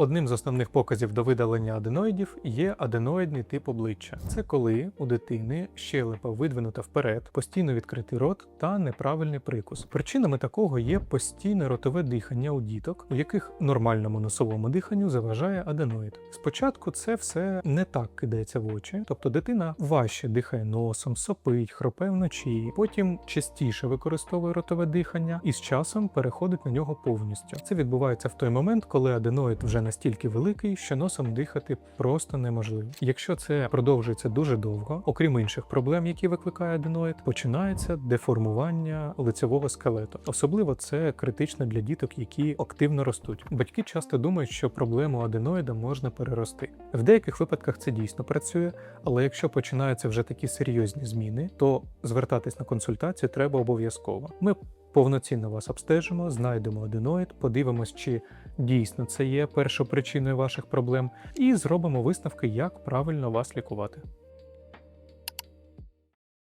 Одним з основних показів до видалення аденоїдів є аденоїдний тип обличчя. Це коли у дитини щелепа видвинута вперед, постійно відкритий рот та неправильний прикус. Причинами такого є постійне ротове дихання у діток, у яких нормальному носовому диханню заважає аденоїд. Спочатку це все не так кидається в очі, тобто дитина важче дихає носом, сопить, хропе вночі, потім частіше використовує ротове дихання і з часом переходить на нього повністю. Це відбувається в той момент, коли аденоїд вже настільки великий, що носом дихати просто неможливо. Якщо це продовжується дуже довго, окрім інших проблем, які викликає аденоїд, починається деформування лицевого скелету. Особливо це критично для діток, які активно ростуть. Батьки часто думають, що проблему аденоїда можна перерости. В деяких випадках це дійсно працює, але якщо починаються вже такі серйозні зміни, то звертатись на консультацію треба обов'язково. Ми повноцінно вас обстежимо, знайдемо аденоїд, подивимось, чи дійсно це є першопричиною ваших проблем, і зробимо висновки, як правильно вас лікувати.